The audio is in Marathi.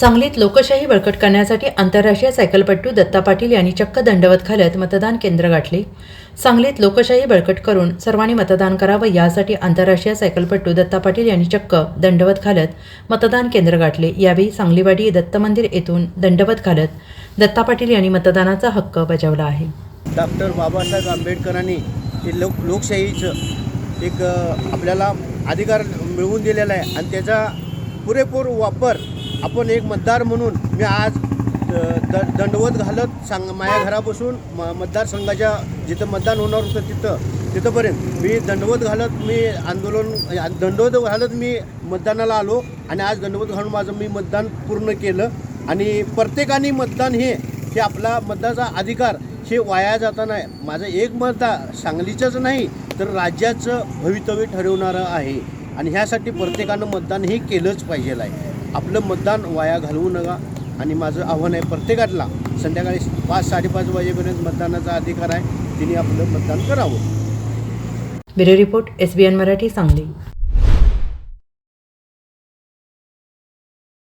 सांगलीत लोकशाही बळकट करण्यासाठी आंतरराष्ट्रीय सायकलपट्टू दत्ता पाटील यांनी चक्क दंडवत घालत मतदान केंद्र गाठले. सांगलीत लोकशाही बळकट करून सर्वांनी मतदान करावं यासाठी आंतरराष्ट्रीय सायकलपट्टू दत्ता पाटील यांनी चक्क दंडवत घालत मतदान केंद्र गाठले. यावेळी सांगलीवाडी दत्त मंदिर येथून दंडवत घालत दत्ता पाटील यांनी मतदानाचा हक्क बजावला आहे. डॉक्टर बाबासाहेब आंबेडकरांनी हे लोक लोकशाहीचं एक आपल्याला अधिकार मिळवून दिलेला आहे आणि त्याचा पुरेपूर वापर आपण एक मतदार म्हणून मी आज द दंडवत घालत सांग माझ्या घरापासून म मतदारसंघाच्या जिथं मतदान होणार होतं तिथं तिथंपर्यंत मी दंडवत घालत मी आंदोलन दंडवत घालत मी मतदानाला आलो आणि आज दंडवत घालून माझं मी मतदान पूर्ण केलं आणि प्रत्येकाने मतदान हे हे आपला मतदाचा अधिकार हे वाया जाताना माझं एक मतदार सांगलीचंच नाही तर राज्याचं भवितव्य ठरवणारं आहे. आणि ह्यासाठी प्रत्येकानं मतदान हे केलंच पाहिजे आहे. आपलं मतदान वाया घालवू नका. आणि माझं आव्हान आहे प्रत्येकाला संध्याकाळी पाच साडेपाच वाजेपर्यंत मतदानाचा अधिकार आहे. तिने आपलं मतदान करावं. Bureau report S B N Marathi Sangli.